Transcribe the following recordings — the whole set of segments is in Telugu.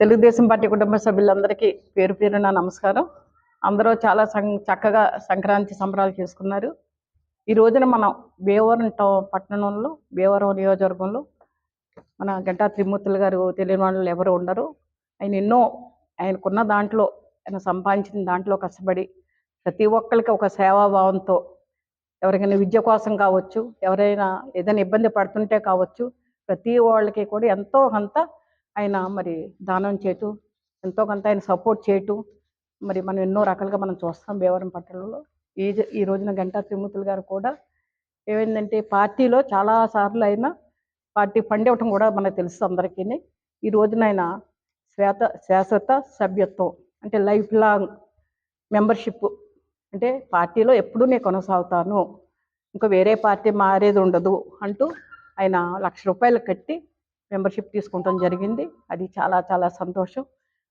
తెలుగుదేశం పార్టీ కుటుంబ సభ్యులందరికీ పేరు పేరున నమస్కారం. అందరూ చాలా సం చక్కగా సంక్రాంతి సంబరాలు చేసుకున్నారు. ఈ రోజున మనం భీమవరం టౌ- పట్టణంలో భీమవరం నియోజకవర్గంలో మన గంటా త్రిమూర్తులు గారు తెలియని వాళ్ళు ఎవరు ఉండరు. ఆయన ఎన్నో ఆయనకున్న దాంట్లో ఆయన సంపాదించిన దాంట్లో కష్టపడి ప్రతి ఒక్కరికి ఒక సేవాభావంతో ఎవరికైనా విద్య కోసం కావచ్చు ఎవరైనా ఏదైనా ఇబ్బంది పడుతుంటే కావచ్చు ప్రతి వాళ్ళకి కూడా ఎంతో కొంత ఆయన మరి దానం చేయటం ఎంతో కొంత ఆయన సపోర్ట్ చేయటం మరి మనం ఎన్నో రకాలుగా మనం చూస్తాం భీమవరం పట్టణంలో. ఈ ఈ రోజున గంటా త్రిమూర్తులు గారు కూడా ఏమైందంటే పార్టీలో చాలా సార్లు అయినా పార్టీ ఫండ్ ఇవ్వటం కూడా మనకు తెలుసు అందరికీ ఈ రోజున ఆయన శ్వేత శాశ్వత సభ్యత్వం అంటే లైఫ్ లాంగ్ మెంబర్షిప్ అంటే పార్టీలో ఎప్పుడూ నేను కొనసాగుతాను ఇంకా వేరే పార్టీ మారేది ఉండదు అంటూ ఆయన లక్ష రూపాయలు కట్టి మెంబర్షిప్ తీసుకుంటాం జరిగింది. అది చాలా చాలా సంతోషం.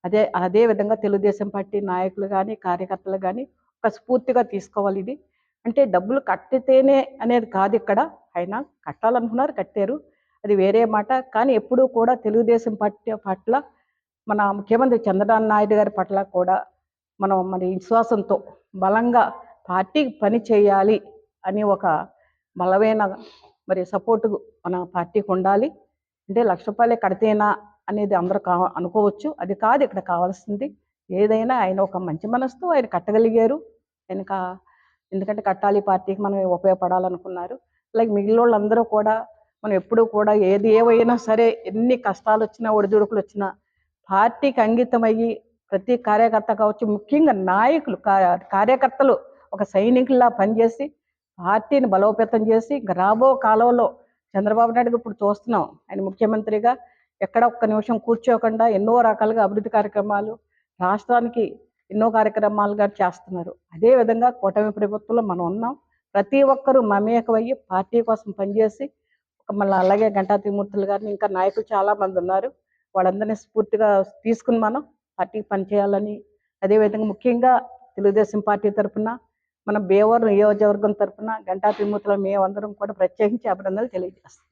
అదే అదే విధంగా తెలుగుదేశం పార్టీ నాయకులు కానీ కార్యకర్తలు కానీ ఒక స్ఫూర్తిగా తీసుకోవాలి ఇది. అంటే డబ్బులు కట్టితేనే అనేది కాదు ఇక్కడ. ఆయన కట్టాలనుకున్నారు కట్టారు. అది వేరే మాట. కానీ ఎప్పుడూ కూడా తెలుగుదేశం పార్టీ పట్ల మన ముఖ్యమంత్రి చంద్రబాబు నాయుడు గారి పట్ల కూడా మనం మరి విశ్వాసంతో బలంగా పార్టీకి పని చేయాలి అని ఒక బలమైన మరి సపోర్టు మన పార్టీకి ఉండాలి. అంటే లక్ష రూపాయలే కడితేనా అనేది అందరూ కా అనుకోవచ్చు. అది కాదు ఇక్కడ కావాల్సింది ఏదైనా ఆయన ఒక మంచి మనసుతో ఆయన కట్టగలిగారు. వెనుక ఎందుకంటే కట్టాలి పార్టీకి మనం ఉపయోగపడాలనుకున్నారు. అలాగే మిగిలిన వాళ్ళందరూ కూడా మనం ఎప్పుడూ కూడా ఏది ఏవైనా సరే ఎన్ని కష్టాలు వచ్చినా ఒడిదుడుకులు వచ్చినా పార్టీకి అంకితమయ్యి ప్రతి కార్యకర్త కావచ్చు ముఖ్యంగా నాయకులు కార్యకర్తలు ఒక సైనికుల్లా పనిచేసి పార్టీని బలోపేతం చేసి రాబో కాలంలో చంద్రబాబు నాయుడు ఇప్పుడు చూస్తున్నాం ఆయన ముఖ్యమంత్రిగా ఎక్కడ ఒక్క నిమిషం కూర్చోకుండా ఎన్నో రకాలుగా అభివృద్ధి కార్యక్రమాలు రాష్ట్రానికి ఎన్నో కార్యక్రమాలుగా చేస్తున్నారు. అదే విధంగా కూటమి ప్రభుత్వంలో మనం ఉన్నాం. ప్రతి ఒక్కరూ మమేకమయ్యి పార్టీ కోసం పనిచేసి మళ్ళీ అలాగే గంటా త్రిమూర్తులు గారిని ఇంకా నాయకులు చాలా మంది ఉన్నారు. వాళ్ళందరినీ స్ఫూర్తిగా తీసుకుని మనం పార్టీకి పనిచేయాలని అదేవిధంగా ముఖ్యంగా తెలుగుదేశం పార్టీ తరఫున మన భీమవరం నియోజకవర్గం తరఫున గంటా త్రిమూర్తుల మేమందరం కూడా ప్రత్యేకించి అభినందనలు తెలియజేస్తాం